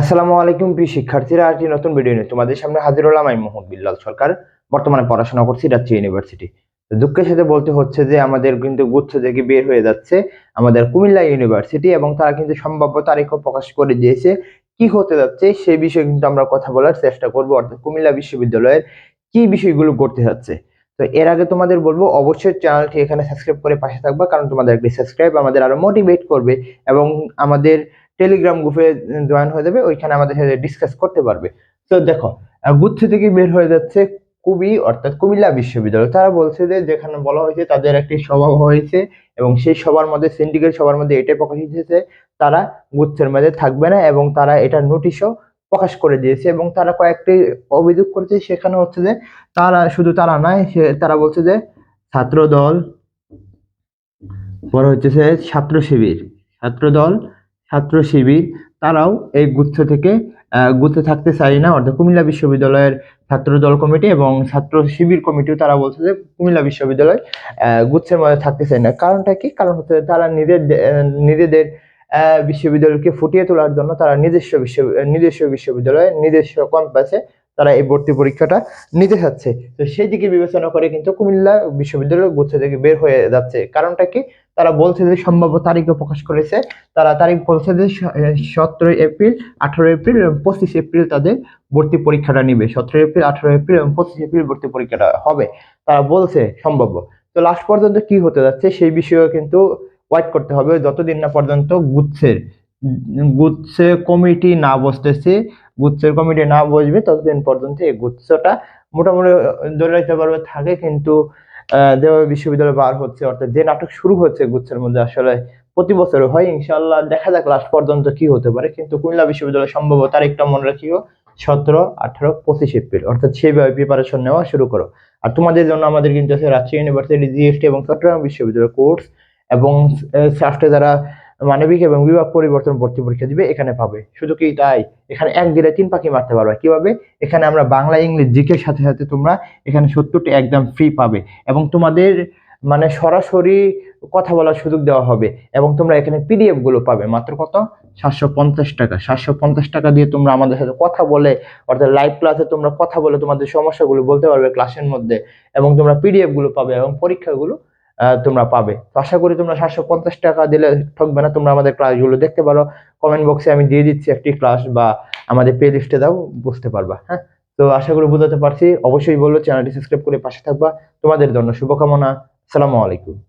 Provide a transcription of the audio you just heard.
আসসালামু আলাইকুম প্রিয় শিক্ষার্থীরা, আজকে নতুন ভিডিও নিয়ে তোমাদের সামনে হাজির হলাম আমি মোহাম্মদ বিল্লাল সরকার, বর্তমানে পড়াশোনা করছি রাজ্য ইউনিভার্সিটি দুঃখের সাথে বলতে হচ্ছে যে, আমাদের কিন্তু গুচ্ছ থেকে বের হয়ে যাচ্ছে আমাদের কুমিল্লা ইউনিভার্সিটি এবং তারা কিন্তু সম্ভাব্য তারিখও প্রকাশ করে দিয়েছে। কি হতে যাচ্ছে সেই বিষয়ে কিন্তু আমরা কথা বলার চেষ্টা করব, অর্থাৎ কুমিল্লা বিশ্ববিদ্যালয়ের কি বিষয়গুলো করতে যাচ্ছে। তো এর আগে তোমাদের বলব, অবশ্যই চ্যানেলটি এখানে সাবস্ক্রাইব করে পাশে থাকবা, কারণ তোমাদের একটি সাবস্ক্রাইব আমাদের আরও মোটিভেট করবে এবং আমাদের টেলিগ্রাম গ্রুপে জয়েন হয়ে যাবে, ওইখানে আমাদের সাথে ডিসকাস করতে পারবে। তো দেখো গুচ্ছ থেকে বের হয়ে যাচ্ছে কুবি, অর্থাৎ কুমিল্লা বিশ্ববিদ্যালয়। তারা বলছে যে, যেখানে বলা হয়েছে তাদের একটি সভা হয়েছে এবং সেই সবার মধ্যে সিন্ডিকেট সবার মধ্যে এটাই প্রকাশিত হয়েছে, তারা গুচ্ছের মধ্যে থাকবে না এবং তারা এটা নোটিশও প্রকাশ করে দিয়েছে এবং তারা কয়েকটি অভিযোগ করেছে। সেখানে হচ্ছে যে, তারা, শুধু তারা নয়, সে, তারা বলছে যে ছাত্র দল পরে হচ্ছে ছাত্র শিবির ছাত্র দল ছাত্র শিবির, তারাও এই গুচ্ছ থেকে গুচ্ছে থাকতে চাই না। অর্থাৎ কুমিল্লা বিশ্ববিদ্যালয়ের ছাত্র দল কমিটি এবং ছাত্র শিবির কমিটিও তারা বলছে যে কুমিল্লা বিশ্ববিদ্যালয় গুচ্ছের মধ্যে থাকতে চাই না। কারণটা কি? কারণ হচ্ছে তারা নিজের নিজেদের বিশ্ববিদ্যালয়কে ফুটিয়ে তোলার জন্য তারা নিজস্ব বিশ্ব, নিজস্ব বিশ্ববিদ্যালয়ে নিজস্ব ক্যাম্পাসে তারা এই ভর্তি পরীক্ষাটা নিতে চাচ্ছে। তো সেই দিকে বিবেচনা করে কিন্তু কুমিল্লা বিশ্ববিদ্যালয় গুচ্ছ থেকে বের হয়ে যাচ্ছে। কারণটা কি? তারা বলছে যে সম্ভাব্য তারিখও প্রকাশ করেছে। তারা তারিখ বলছে যে সতেরোই এপ্রিল আঠারো এপ্রিল এবং পঁচিশ এপ্রিল তাদের ভর্তি পরীক্ষাটা নিবে। সতেরো এপ্রিল আঠারো এপ্রিল এবং পঁচিশ এপ্রিল ভর্তি পরীক্ষাটা হবে। তারা বলছে সম্ভাব্য। তো লাস্ট পর্যন্ত কি হতে যাচ্ছে সেই বিষয়েও কিন্তু ওয়াইট করতে হবে। যতদিন না পর্যন্ত গুচ্ছের গুচ্ছে কমিটি না বসতেছে গুচ্ছের কমিটি না বসবে, ততদিন পর্যন্ত এই গুচ্ছটা মোটামুটি ধরে রাখতে পারবে, থাকে কিন্তু দেওয়া বিশ্ববিদ্যালয় বার হচ্ছে, অর্থাৎ যে নাটক শুরু হচ্ছে গুচ্ছের মধ্যে আসলে প্রতি বছর হয় ইনশাল্লাহ দেখা যাক লাস্ট পর্যন্ত কি হতে পারে, কিন্তু কুমিল্লা বিশ্ববিদ্যালয় সম্ভব তারিখটা মনে রাখিও, সতেরো, আঠারো, পঁচিশ এপ্রিল, অর্থাৎ সেইভাবে প্রিপারেশন নেওয়া শুরু করো। আর তোমাদের জন্য আমাদের কিন্তু আছে রাজশাহী ইউনিভার্সিটি জিএসটি এবং চট্টগ্রাম বিশ্ববিদ্যালয় কোর্স এবং সাফটে যারা মানবিক এবং বিভাগ পরিবর্তন ভর্তি পরীক্ষা দিবে, এখানে পাবে। শুধু কি তাই? এখানে এক দিনে তিন পাখি মারতে পারবে। কীভাবে? এখানে আমরা বাংলা, ইংলিশ জিকের সাথে সাথে তোমরা এখানে সত্তরটি একদম ফ্রি পাবে এবং তোমাদের মানে সরাসরি কথা বলার সুযোগ দেওয়া হবে এবং তোমরা এখানে পিডিএফগুলো পাবে। মাত্র কত? সাতশো পঞ্চাশ টাকা। সাতশো পঞ্চাশ টাকা দিয়ে তোমরা আমাদের সাথে কথা বলে, অর্থাৎ লাইভ ক্লাসে তোমরা কথা বলে তোমাদের সমস্যাগুলো বলতে পারবে ক্লাসের মধ্যে এবং তোমরা পিডিএফগুলো পাবে এবং পরীক্ষাগুলো তোমরা পাবে। তো আশা করি তোমরা সাতশো পঞ্চাশ টাকা দিলে ঠকবে না। তোমরা আমাদের ক্লাসগুলো দেখতে পারো। কমেন্ট বক্সে আমি দিয়ে দিচ্ছি একটি ক্লাস বা আমাদের পে লিস্টে দাও, বুঝতে পারবা হ্যাঁ? তো আশা করি বোঝাতে পারছি। অবশ্যই বলল চ্যানেলটি সাবস্ক্রাইব করে পাশে থাকবা। তোমাদের জন্য শুভকামনা। সালামু আলাইকুম।